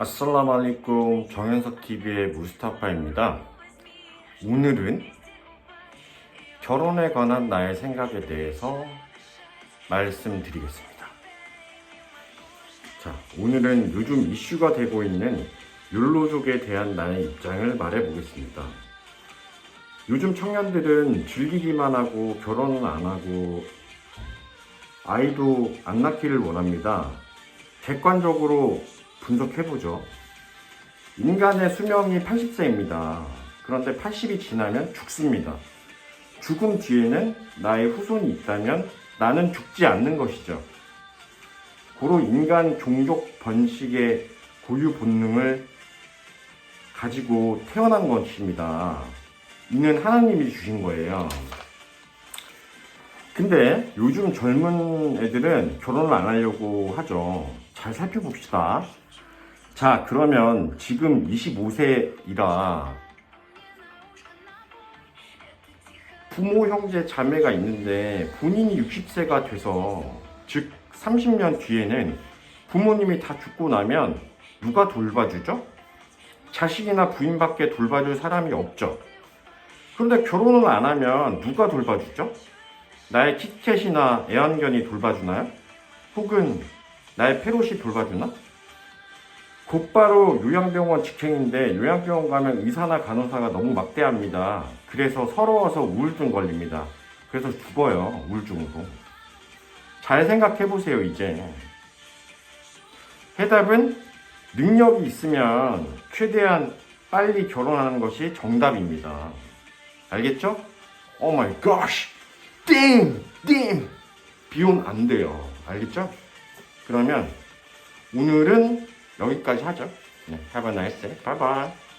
아슬라무 알리쿰 정현석 TV의 무스타파입니다. 오늘은 결혼에 관한 나의 생각에 대해서 말씀드리겠습니다. 자, 오늘은 요즘 이슈가 되고 있는 율로족에 대한 나의 입장을 말해 보겠습니다. 요즘 청년들은 즐기기만 하고 결혼은 안 하고 아이도 안 낳기를 원합니다. 객관적으로 분석해보죠. 인간의 수명이 80세입니다. 그런데 80이 지나면 죽습니다. 죽음 뒤에는 나의 후손이 있다면 나는 죽지 않는 것이죠. 고로 인간 종족 번식의 고유 본능을 가지고 태어난 것입니다. 이는 하나님이 주신 거예요. 근데 요즘 젊은 애들은 결혼을 안 하려고 하죠. 잘 살펴봅시다. 자, 그러면 지금 25세이라 부모, 형제, 자매가 있는데 본인이 60세가 돼서 즉 30년 뒤에는 부모님이 다 죽고 나면 누가 돌봐주죠? 자식이나 부인밖에 돌봐줄 사람이 없죠. 그런데 결혼을 안 하면 누가 돌봐주죠? 나의 키캣이나 애완견이 돌봐주나요? 혹은 나의 페롯이 돌봐주나? 곧바로 요양병원 직행인데 요양병원 가면 의사나 간호사가 너무 막대합니다. 그래서 서러워서 우울증 걸립니다. 그래서 죽어요, 우울증으로. 잘 생각해 보세요, 이제. 해답은 능력이 있으면 최대한 빨리 결혼하는 것이 정답입니다. 알겠죠? 오 마이 갓! 띵! 띵! 비혼 안 돼요. 알겠죠? 그러면 오늘은 여기까지 하죠. 네, have a nice day. Bye bye.